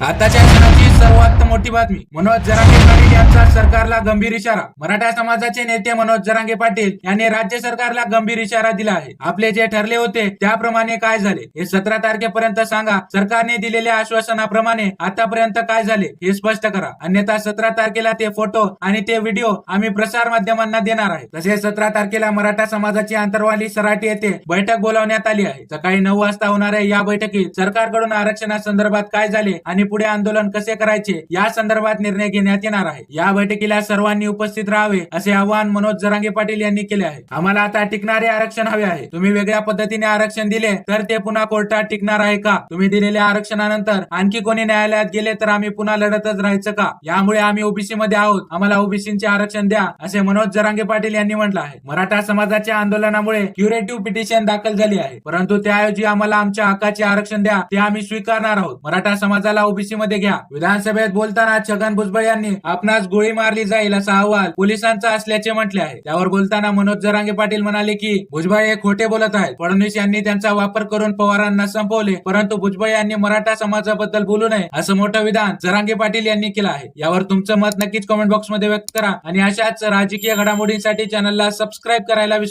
आताच्या क्षणाची सर्वात मोठी बातमी मनोज जरांगे पाटील यांचा सरकारला गंभीर इशारा. मराठा समाजाचे नेते मनोज जरांगे पाटील यांनी राज्य सरकारला गंभीर इशारा दिला आहे. आपले जे ठरले होते त्याप्रमाणे काय झाले? हे सतरा तारखेपर्यंत सांगा. सरकारने दिलेल्या आश्वासनाप्रमाणे आतापर्यंत काय झाले हे स्पष्ट करा. अन्यथा सतरा तारखेला ते फोटो आणि ते व्हिडिओ आम्ही प्रसार माध्यमांना देणार आहे. तसेच सतरा तारखेला मराठा समाजाची आंतरवाली सराटी येथे बैठक बोलावण्यात आली आहे. सकाळी नऊ वाजता होणाऱ्या या बैठकीत सरकारकडून आरक्षणासंदर्भात काय झाले आणि पुढे आंदोलन कसे करायचे या संदर्भात निर्णय घेण्यात येणार आहे. या बैठकीला सर्वांनी उपस्थित राहावे असे आवाहन मनोज जरांगे पाटील यांनी केले आहे. आम्हाला आता टिकणारे आरक्षण हवे आहे. तुम्ही वेगळ्या पद्धतीने आरक्षण दिले तर ते पुन्हा कोर्टात टिकणार आहे का? तुम्ही दिलेल्या आरक्षणानंतर आणखी कोणी न्यायालयात गेले तर आम्ही पुन्हा लढतच राहायचं का? यामुळे आम्ही ओबीसी मध्ये आहोत. आम्हाला ओबीसीचे आरक्षण द्या असे मनोज जरांगे पाटील यांनी म्हटलं आहे. मराठा समाजाच्या आंदोलनामुळे क्युरेटिव्ह पिटिशन दाखल झाली आहे. परंतु त्याऐवजी आम्हाला आमच्या हक्काचे आरक्षण द्या ते आम्ही स्वीकारणार आहोत. मराठा समाजाला ओबीसी मध्ये घ्या. विधानसभेत बोलताना छगन भुजबळ यांनी आपणास गोळी मारली जाईल असा अहवाल पोलिसांचा असल्याचे म्हटले आहे. त्यावर बोलताना मनोज जरांगे पाटील म्हणाले की भुजबळ हे खोटे बोलत आहेत. फडणवीस यांनी त्यांचा वापर करून पवारांना संपवले परंतु भुजबळ यांनी मराठा समाजाबद्दल बोलू नये असं मोठं विधान जरांगे पाटील यांनी केलं आहे. यावर तुमचं मत नक्कीच कमेंट बॉक्समध्ये व्यक्त करा आणि अशाच राजकीय घडामोडींसाठी चॅनलला सबस्क्राईब करायला विसरू